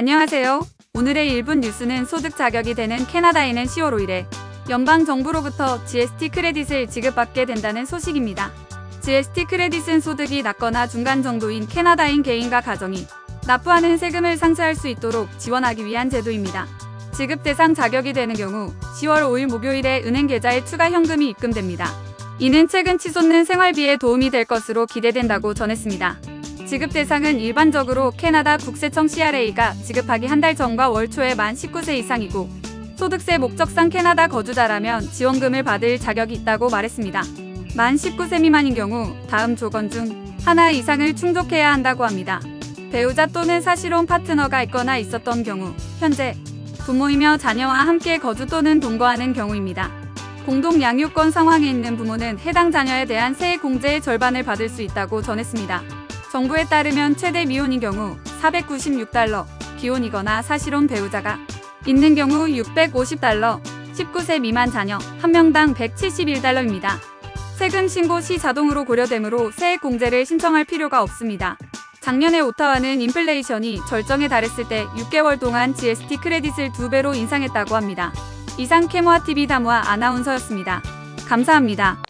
안녕하세요. 오늘의 1분 뉴스는 소득 자격이 되는 캐나다인은 10월 5일에 연방 정부로부터 GST 크레딧을 지급받게 된다는 소식입니다. GST 크레딧은 소득이 낮거나 중간 정도인 캐나다인 개인과 가정이 납부하는 세금을 상쇄할 수 있도록 지원하기 위한 제도입니다. 지급 대상 자격이 되는 경우 10월 5일 목요일에 은행 계좌에 추가 현금이 입금됩니다. 이는 최근 치솟는 생활비에 도움이 될 것으로 기대된다고 전했습니다. 지급 대상은 일반적으로 캐나다 국세청 CRA가 지급하기 한 달 전과 월 초에 만 19세 이상이고 소득세 목적상 캐나다 거주자라면 지원금을 받을 자격이 있다고 말했습니다. 만 19세 미만인 경우 다음 조건 중 하나 이상을 충족해야 한다고 합니다. 배우자 또는 사실혼 파트너가 있거나 있었던 경우 현재 부모이며 자녀와 함께 거주 또는 동거하는 경우입니다. 공동 양육권 상황에 있는 부모는 해당 자녀에 대한 세액 공제의 절반을 받을 수 있다고 전했습니다. 정부에 따르면 최대 미혼인 경우 496달러, 기혼이거나 사실혼 배우자가 있는 경우 650달러, 19세 미만 자녀 1명당 171달러입니다. 세금 신고 시 자동으로 고려되므로 세액 공제를 신청할 필요가 없습니다. 작년에 오타와는 인플레이션이 절정에 달했을 때 6개월 동안 GST 크레딧을 2배로 인상했다고 합니다. 이상 캐모아 TV 다모아 아나운서였습니다. 감사합니다.